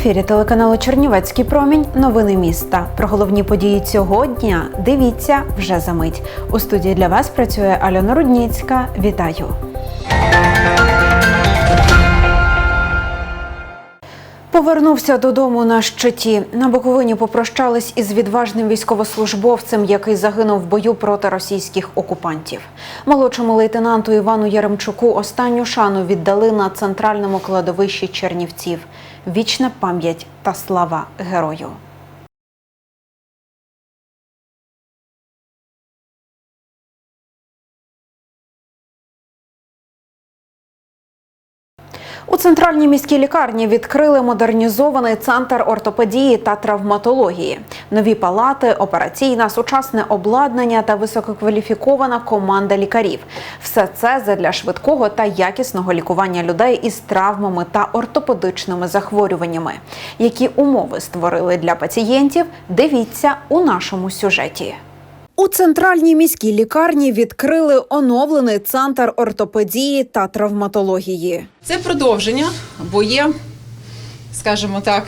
ефірі телеканалу Чернівецький промінь. Новини міста. Про головні події цього дня дивіться вже за мить. У студії для вас працює Альона Рудніцька. Вітаю. Повернувся додому на щиті. На Буковині попрощались із відважним військовослужбовцем, який загинув в бою проти російських окупантів. Молодшому лейтенанту Івану Яремчуку останню шану віддали на центральному кладовищі Чернівців. Вічна пам'ять та слава герою. Центральній міській лікарні відкрили модернізований центр ортопедії та травматології, нові палати, операційна, сучасне обладнання та висококваліфікована команда лікарів. Все це задля швидкого та якісного лікування людей із травмами та ортопедичними захворюваннями. Які умови створили для пацієнтів? Дивіться у нашому сюжеті. У центральній міській лікарні відкрили оновлений центр ортопедії та травматології. Це продовження, бо є, скажімо так,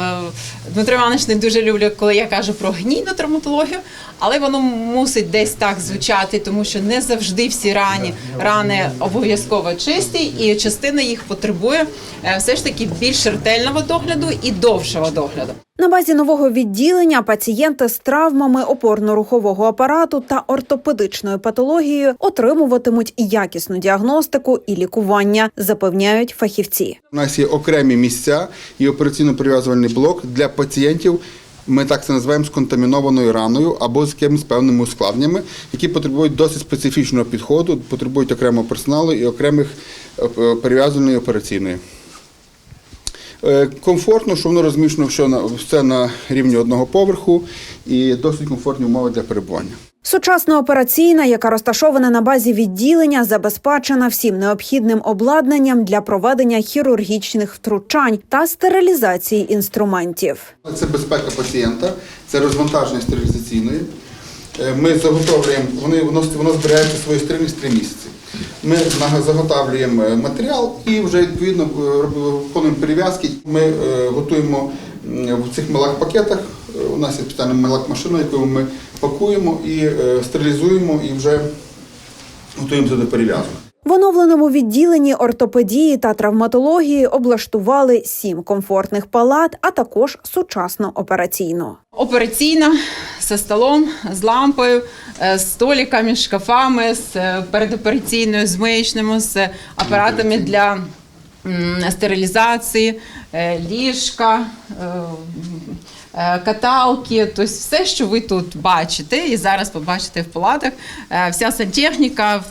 е, Дмитро Іванович не дуже люблю, коли я кажу про гнійну травматологію, але воно мусить десь так звучати, тому що не завжди всі рані рани обов'язково чисті, і частина їх потребує е, все ж таки більш ретельного догляду і довшого догляду. На базі нового відділення пацієнти з травмами опорно-рухового апарату та ортопедичною патологією отримуватимуть якісну діагностику і лікування, запевняють фахівці. У нас є окремі місця і операційно-прив'язувальний блок для пацієнтів. Ми так це називаємо з контамінованою раною або з якимись певними ускладненнями, які потребують досить специфічного підходу, потребують окремого персоналу і окремих е, перев'язаної операційної. Е, Комфортно, що воно розміщено все на, все на рівні одного поверху і досить комфортні умови для перебування. Сучасна операційна, яка розташована на базі відділення, забезпечена всім необхідним обладнанням для проведення хірургічних втручань та стерилізації інструментів. Це безпека пацієнта, це розвантаження стерилізаційної. Е, Ми заготовлюємо, вони, воно, воно зберігається свою стерильність 3 місяці. Ми заготавлюємо е, матеріал і вже відповідно е, виконуємо перев'язки. Ми е, готуємо в цих малих пакетах. У нас є спеціальна малак машина, яку ми пакуємо і стерилізуємо і вже готуємося до перев'язок. В оновленому відділенні ортопедії та травматології облаштували сім комфортних палат, а також сучасну операційну. Операційна зі столом, з лампою, е, з столиками, шкафами, з е, передопераційною, з миючними, з апаратами для стерилізації, е, ліжка. Каталки, тобто все, що ви тут бачите, і зараз побачите в палатах, вся сантехніка,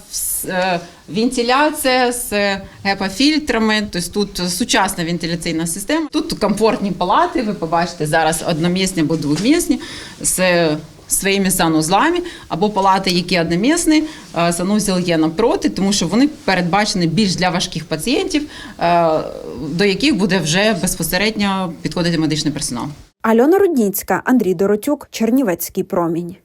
вентиляція з гепафільтрами, тобто тут сучасна вентиляційна система. Тут комфортні палати, ви побачите зараз одномісні або двохмісні з своїми санузлами, або палати, які одномісні, е, санузел є напроти, тому що вони передбачені більш для важких пацієнтів, е, до яких буде вже безпосередньо підходити медичний персонал. Альона Рудніцька, Андрій Доротюк, Чернівецький промінь.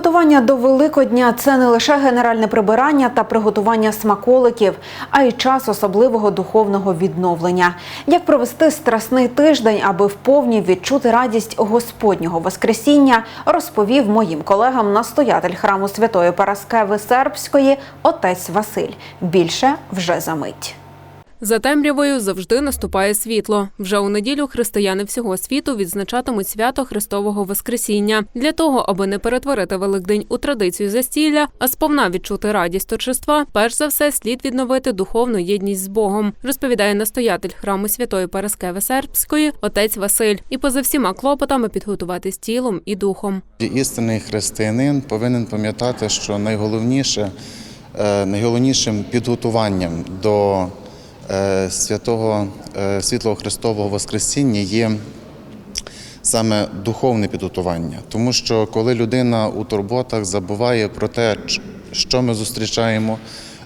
Приготування до Великодня це не лише генеральне прибирання та приготування смаколиків, а й час особливого духовного відновлення. Як провести страсний тиждень, аби вповні відчути радість Господнього Воскресіння, розповів моїм колегам настоятель храму Святої Параскеви Сербської отець Василь. Більше вже за мить. За темрявою завжди наступає світло. Вже у неділю християни всього світу відзначатимуть свято Христового Воскресіння. Для того, аби не перетворити Великдень у традицію застілля, а сповна відчути радість торжества, перш за все слід відновити духовну єдність з Богом, розповідає настоятель храму Святої Параскеви Сербської отець Василь, і поза всіма клопотами підготуватись тілом і духом. Істинний християнин повинен пам'ятати, що найголовніше, е, найголовнішим підготуванням до святого е, світлого Христового Воскресіння є саме духовне підготування. Тому що коли людина у турботах забуває про те, що ми зустрічаємо,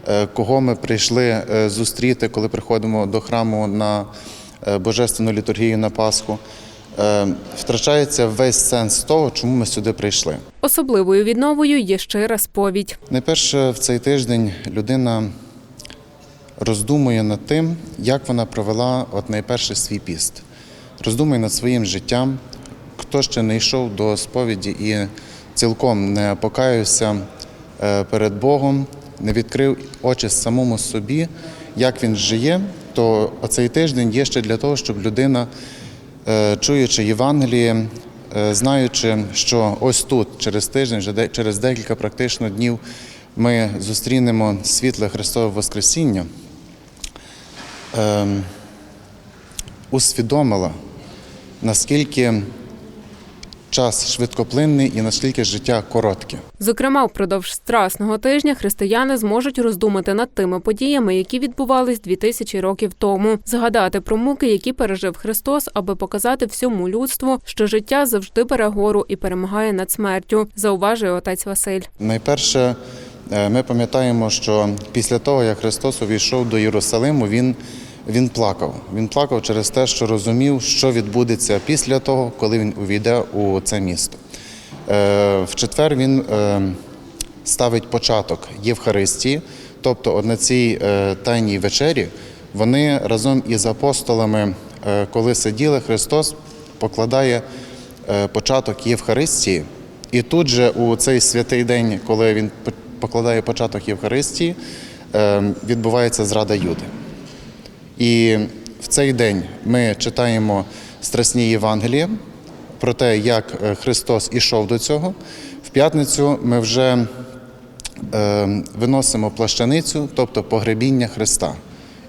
е, кого ми прийшли е, зустріти, коли приходимо до храму на е, божественну літургію на Пасху, е, втрачається весь сенс того, чому ми сюди прийшли. Особливою відновою є щира сповідь. Найперше в цей тиждень людина роздумує над тим, як вона провела от найперше свій піст. Роздумує над своїм життям, хто ще не йшов до сповіді і цілком не покаявся е, перед Богом, не відкрив очі самому собі, як він жиє, то оцей тиждень є ще для того, щоб людина, е, чуючи Євангеліє, е, знаючи, що ось тут, через тиждень, вже через декілька практично днів, ми зустрінемо світле Христове Воскресіння, ем, усвідомила, наскільки час швидкоплинний і наскільки життя коротке. Зокрема, впродовж страсного тижня християни зможуть роздумати над тими подіями, які відбувались 2000 років тому, згадати про муки, які пережив Христос, аби показати всьому людству, що життя завжди бере гору і перемагає над смертю, зауважує отець Василь. Найперше, е, ми пам'ятаємо, що після того, як Христос увійшов до Єрусалиму, він, він плакав. Він плакав через те, що розумів, що відбудеться після того, коли він увійде у це місто. Е, В четвер він е, ставить початок Євхаристії, тобто на цій е, тайній вечері вони разом із апостолами, коли сиділи, Христос покладає початок Євхаристії. І тут же у цей святий день, коли він по- покладає початок Євхаристії, відбувається зрада Юди. І в цей день ми читаємо страсні Євангелія про те, як е, Христос ішов до цього. В п'ятницю ми вже е, виносимо плащаницю, тобто погребіння Христа.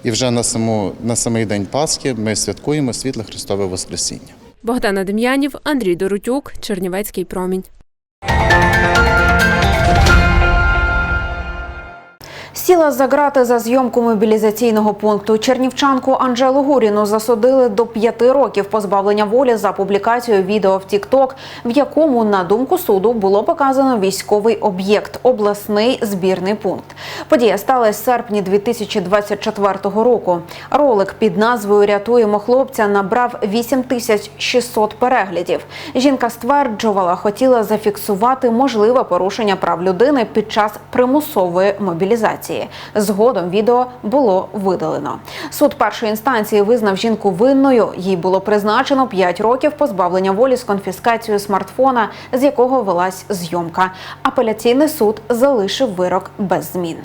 І вже на, саму, на самий день Пасхи ми святкуємо світле Христове Воскресіння. Богдана Дем'янів, Андрій Доротюк, Чернівецький промінь. Сіла за грати за зйомку мобілізаційного пункту. Чернівчанку Анжелу Гуріну засудили до п'яти років позбавлення волі за публікацію відео в Тікток, в якому, на думку суду, було показано військовий об'єкт обласний збірний пункт. Подія сталася серпні 2024 року. Ролик під назвою Рятуємо хлопця набрав 8600 переглядів. Жінка стверджувала, хотіла зафіксувати можливе порушення прав людини під час примусової мобілізації. Згодом відео було видалено. Суд першої інстанції визнав жінку винною. Їй було призначено 5 років позбавлення волі з конфіскацією смартфона, з якого велась зйомка. Апеляційний суд залишив вирок без змін.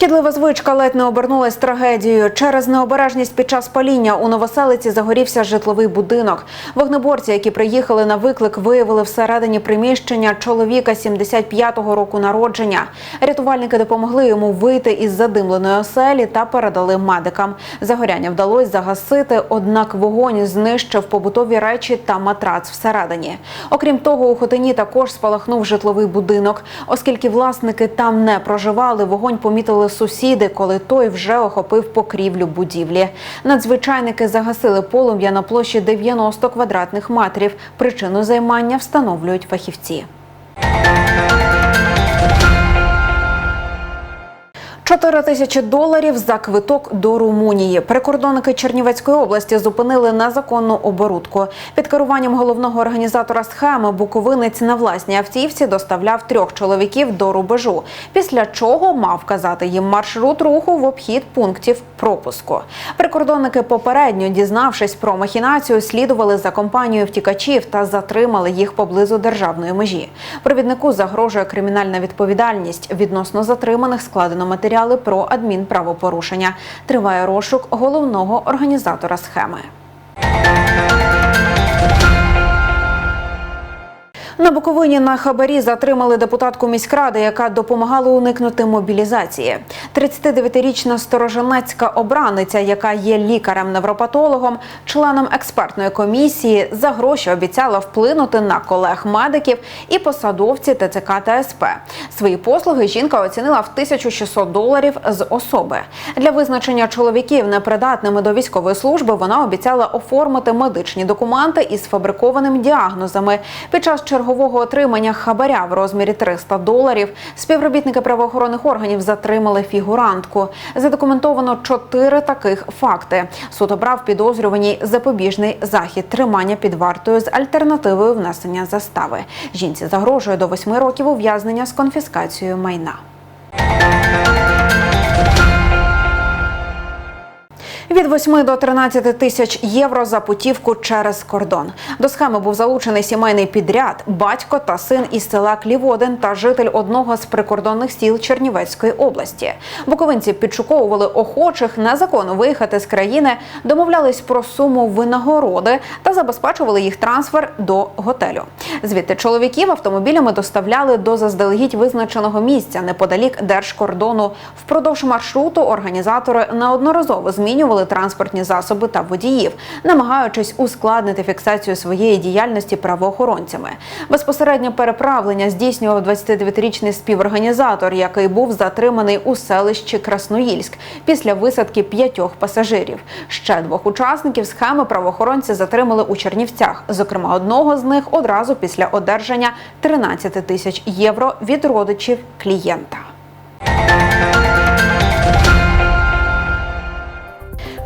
Шкідлива звичка ледь не обернулась трагедією. Через необережність під час паління у Новоселиці загорівся житловий будинок. Вогнеборці, які приїхали на виклик, виявили всередині приміщення чоловіка 75-го року народження. Рятувальники допомогли йому вийти із задимленої оселі та передали медикам. Загоряння вдалося загасити, однак вогонь знищив побутові речі та матрац всередині. Окрім того, у Хотині також спалахнув житловий будинок. Оскільки власники там не проживали, вогонь помітили сусіди, коли той вже охопив покрівлю будівлі. Надзвичайники загасили полум'я на площі 90 квадратних метрів. Причину займання встановлюють фахівці. Чотири тисячі доларів за квиток до Румунії. Прикордонники Чернівецької області зупинили незаконну оборудку. Під керуванням головного організатора схеми Буковинець на власній автівці доставляв трьох чоловіків до рубежу. Після чого мав вказати їм маршрут руху в обхід пунктів пропуску. Прикордонники попередньо, дізнавшись про махінацію, слідували за компанією втікачів та затримали їх поблизу державної межі. Провіднику загрожує кримінальна відповідальність. Відносно затриманих складено матеріали про адмінправопорушення. Триває розшук головного організатора схеми. На Буковині на хабарі затримали депутатку міськради, яка допомагала уникнути мобілізації. 39-річна стороженецька обраниця, яка є лікарем-невропатологом, членом експертної комісії, за гроші обіцяла вплинути на колег-медиків і посадовці ТЦК та СП. Свої послуги жінка оцінила в 1600 доларів з особи. Для визначення чоловіків непридатними до військової служби вона обіцяла оформити медичні документи із фабрикованими діагнозами. Під час чергового чергового отримання хабаря в розмірі 300 доларів співробітники правоохоронних органів затримали фігурантку. Задокументовано чотири таких факти. Суд обрав підозрюваній запобіжний захід тримання під вартою з альтернативою внесення застави. Жінці загрожує до восьми років ув'язнення з конфіскацією майна. Від 8 до 13 тисяч євро за путівку через кордон. До схеми був залучений сімейний підряд, батько та син із села Кліводин та житель одного з прикордонних сіл Чернівецької області. Буковинці підшуковували охочих незаконно виїхати з країни, домовлялись про суму винагороди та забезпечували їх трансфер до готелю. Звідти чоловіків автомобілями доставляли до заздалегідь визначеного місця неподалік держкордону. Впродовж маршруту організатори неодноразово змінювали транспортні засоби та водіїв, намагаючись ускладнити фіксацію своєї діяльності правоохоронцями. Безпосереднє переправлення здійснював 29-річний співорганізатор, який був затриманий у селищі Красноїльськ після висадки п'ятьох пасажирів. Ще двох учасників схеми правоохоронці затримали у Чернівцях. Зокрема, одного з них одразу після одержання 13 тисяч євро від родичів клієнта.